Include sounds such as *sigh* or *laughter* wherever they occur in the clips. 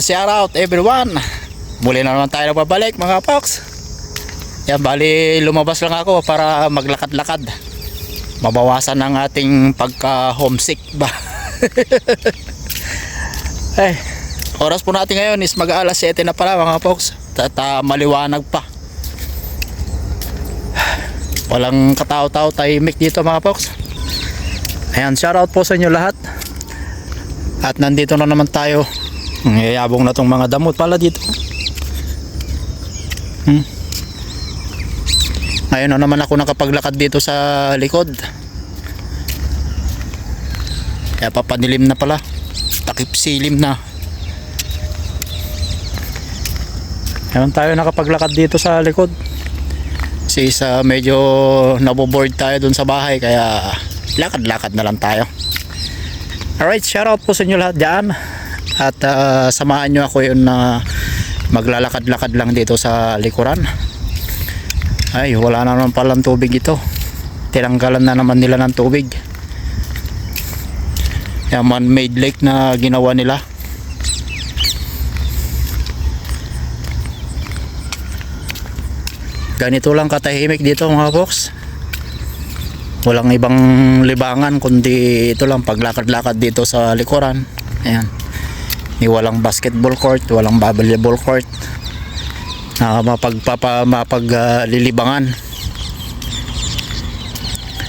Shout out everyone. Muli na naman tayo pabalik mga pox. Yan, bali lumabas lang ako para maglakad-lakad. Mabawasan ang ating pagka-homesick ba. *laughs* eh, oras po natin ngayon is mag-aalas 7 na pala mga pox. Tata maliwanag pa. Walang katao-tao tahimik dito mga pox. Ayan, shout out po sa inyo lahat. At nandito na naman tayo. Ngayabong na tong mga damot pala dito. Hmm. Ngayon na naman ako nakapaglakad dito sa likod. Kaya papanilim na pala. Takip silim na. Ngayon tayo nakapaglakad dito sa likod. Kasi sa medyo naboboard tayo dun sa bahay kaya lakad-lakad na lang tayo. Alright, shout out po sa inyo lahat dyan. At ah, samahan nyo ako yun na maglalakad-lakad lang dito sa likuran. Ay, wala na naman palang tubig ito. Tinanggalan na naman nila ng tubig. Yung man-made lake na ginawa nila. Ganito lang katahimik dito mga box. Walang ibang libangan kundi ito lang paglakad-lakad dito sa likuran. Ayan. Ni walang basketball court, walang volleyball court. Na mapagpapa mapaglilibangan.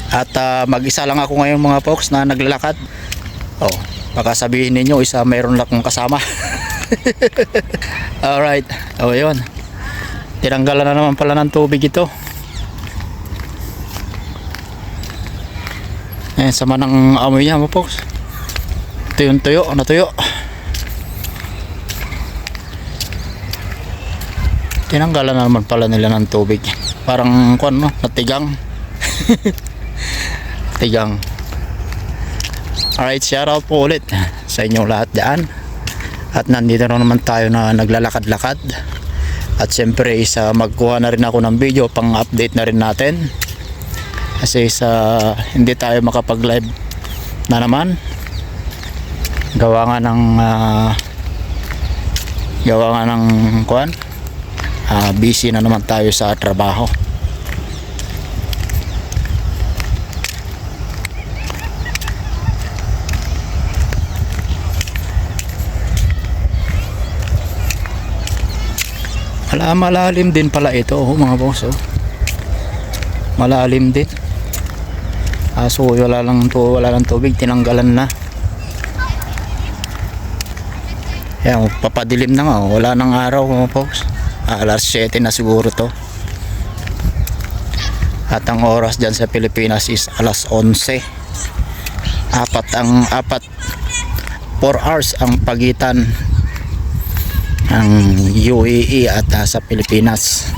At ah, mag-isa lang ako ngayon mga folks na naglalakad. Oh, baka sabihin ninyo isa mayroon lang akong kasama. *laughs* Alright. Oh, yun. Tinanggalan na naman pala ng tubig ito. Eh, sama ng amoy niya mga folks. Tuyong tuyo, natuyo. Tinanggalan na naman pala nila ng tubig. Parang kung no, natigang. *laughs* Tigang. Alright, shout out po ulit sa inyong lahat dyan. At nandito na naman tayo na naglalakad-lakad. At siyempre isa magkuha na rin ako ng video pang update na rin natin. Kasi sa hindi tayo makapag-live na naman. Gawa nga ng ah, gawa nga ng kuan. Ah, busy na naman tayo sa trabaho. Wala malalim din pala ito oh, mga boss oh. Malalim din. Aso wala lang to, wala lang tubig, tinanggalan na. Yan, papadilim na nga, oh. wala nang araw mga boss. Ah, alas 7 na siguro to. At ang oras dyan sa Pilipinas is alas 11. Apat ang apat 4 hours ang pagitan ng UAE at ah, sa Pilipinas.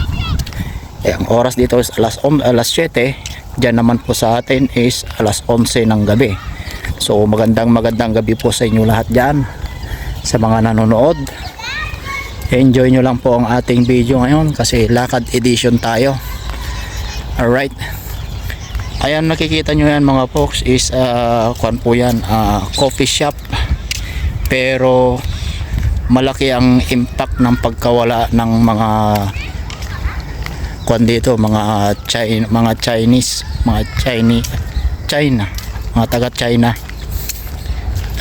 Eh, ang oras dito is alas, om- alas 7. Diyan naman po sa atin is alas 11 ng gabi. So magandang magandang gabi po sa inyo lahat dyan. Sa mga nanonood. Enjoy nyo lang po ang ating video ngayon kasi lakad edition tayo. Alright. Ayan nakikita nyo yan mga folks is uh, kwan po yan ah, coffee shop pero malaki ang impact ng pagkawala ng mga kwan dito mga China, mga Chinese mga Chinese China mga taga China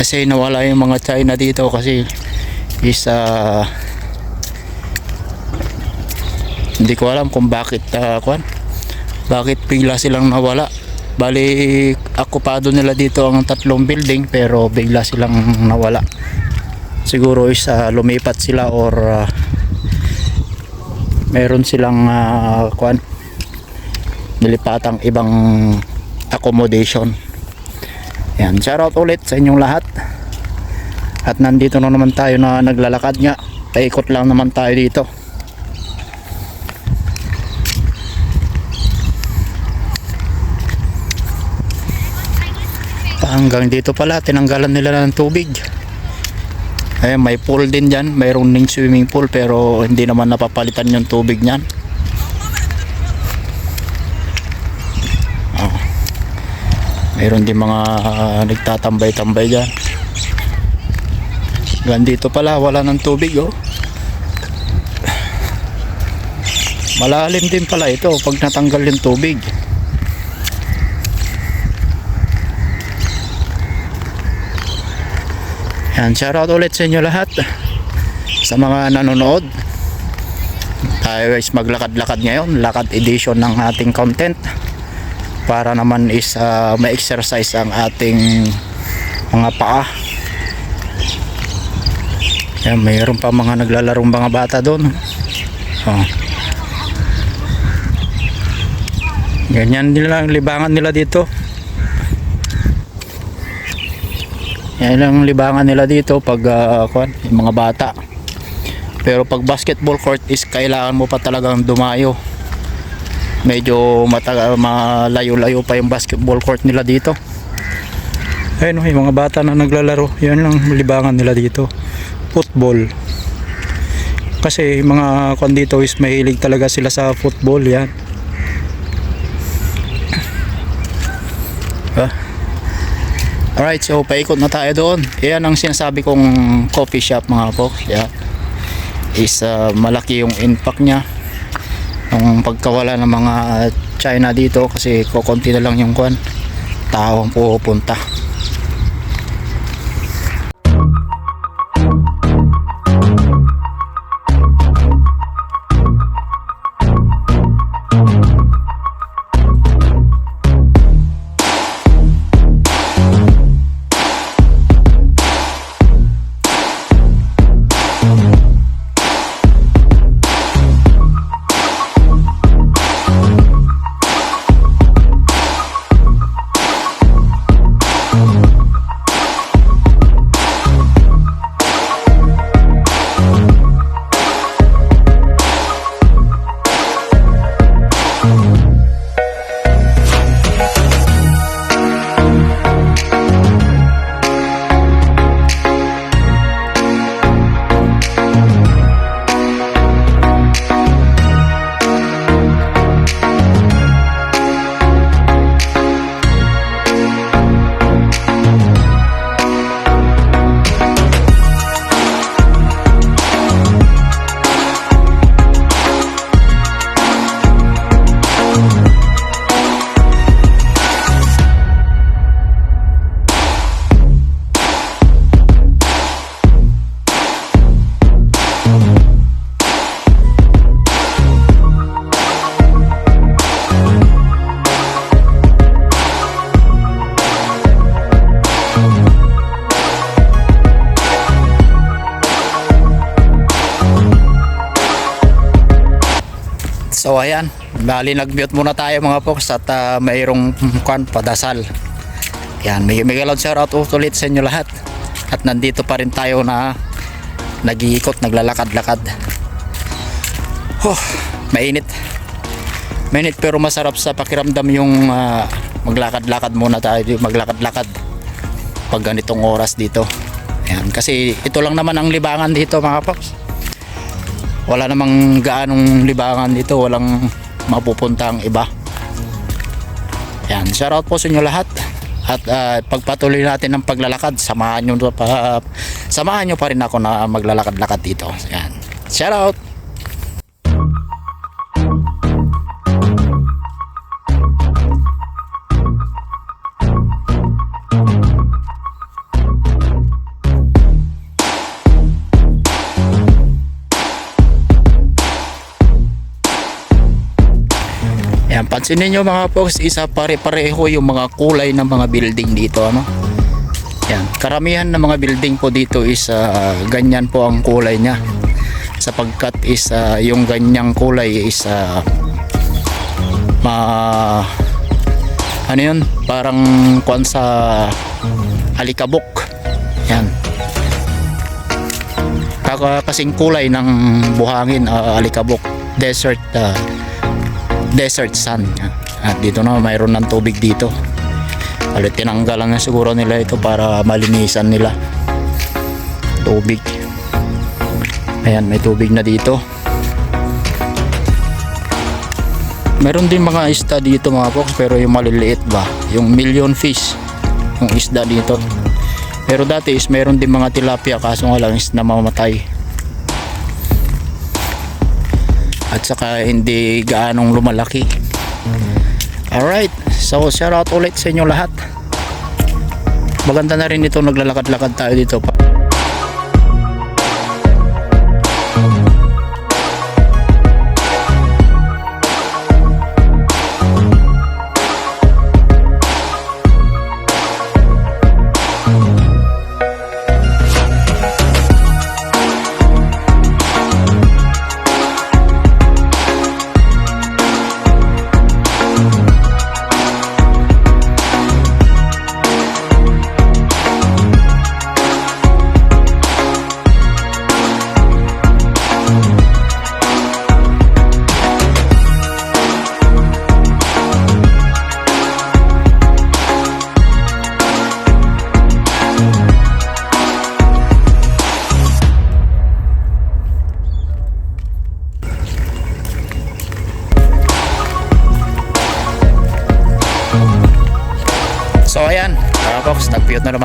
kasi nawala yung mga China dito kasi is uh, hindi ko alam kung bakit uh, kwan. Bakit bigla silang nawala. Bali akupado nila dito ang tatlong building pero bigla silang nawala. Siguro is uh, lumipat sila or uh, meron silang uh, kwan nilipatang ibang accommodation. Yan shout out ulit sa inyong lahat. At nandito na naman tayo na naglalakad nga. Paikot lang naman tayo dito hanggang dito pala tinanggalan nila ng tubig Ayan, may pool din dyan. Mayroon ding swimming pool pero hindi naman napapalitan yung tubig niyan. Oh. Mayroon din mga ah, nagtatambay-tambay dyan. Gandito pala, wala ng tubig oh. Malalim din pala ito pag natanggal yung tubig. Yan, shoutout ulit sa inyo lahat sa mga nanonood. Tayo guys maglakad-lakad ngayon, lakad edition ng ating content para naman is uh, ma-exercise ang ating mga paa. Yan, mayroon pa mga naglalarong mga bata doon. Oh. Ganyan nila ang libangan nila dito. Yan ang libangan nila dito pag uh, kuwan, yung mga bata. Pero pag basketball court is kailangan mo pa talagang dumayo. Medyo matagal, malayo-layo pa yung basketball court nila dito. Ayun oh, yung mga bata na naglalaro. Yan lang libangan nila dito. Football. Kasi mga kwan dito is mahilig talaga sila sa football yan. Alright, so paikot na tayo doon. Yan ang sinasabi kong coffee shop mga po. Yeah. Is ah, malaki yung impact niya. Yung pagkawala ng mga China dito kasi kokonti na lang yung kwan. Tao ang pupunta. So ayan, bali nag-mute muna tayo mga folks at uh, mayroong kwan padasal. Yan, may may shout shoutout ulit sa inyo lahat. At nandito pa rin tayo na nag-iikot, naglalakad-lakad. Oh, mainit. Mainit pero masarap sa pakiramdam yung ah, maglakad-lakad muna tayo, maglakad-lakad pag ganitong oras dito. Ayan, kasi ito lang naman ang libangan dito mga folks wala namang gaanong libangan dito walang mapupuntang iba. Yan shoutout po sa inyo lahat. At ah, pagpatuloy natin ng paglalakad samahan nyo pa samahan nyo pa rin ako na maglalakad-lakad dito. Yan shoutout! Yan, pansinin nyo mga folks, isa pare-pareho yung mga kulay ng mga building dito. Ano? Yan, karamihan ng mga building po dito is ah, ganyan po ang kulay niya. Sapagkat is ah, yung ganyang kulay is ah, ma ano yun, parang kuan sa alikabok. Yan. Kasing kulay ng buhangin ah, alikabok, desert ah, desert sun. At dito na mayroon ng tubig dito. Alit tinanggal lang siguro nila ito para malinisan nila. Tubig. Ayan, may tubig na dito. Meron din mga isda dito mga folks pero yung maliliit ba, yung million fish yung isda dito. Pero dati is mayroon din mga tilapia kaso nga lang is namamatay. At saka hindi gaanong lumalaki. Alright, so shout out ulit sa inyo lahat. Maganda na rin ito naglalakad-lakad tayo dito.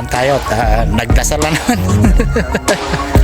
Tayo at ah, nagdasal na naman. *laughs*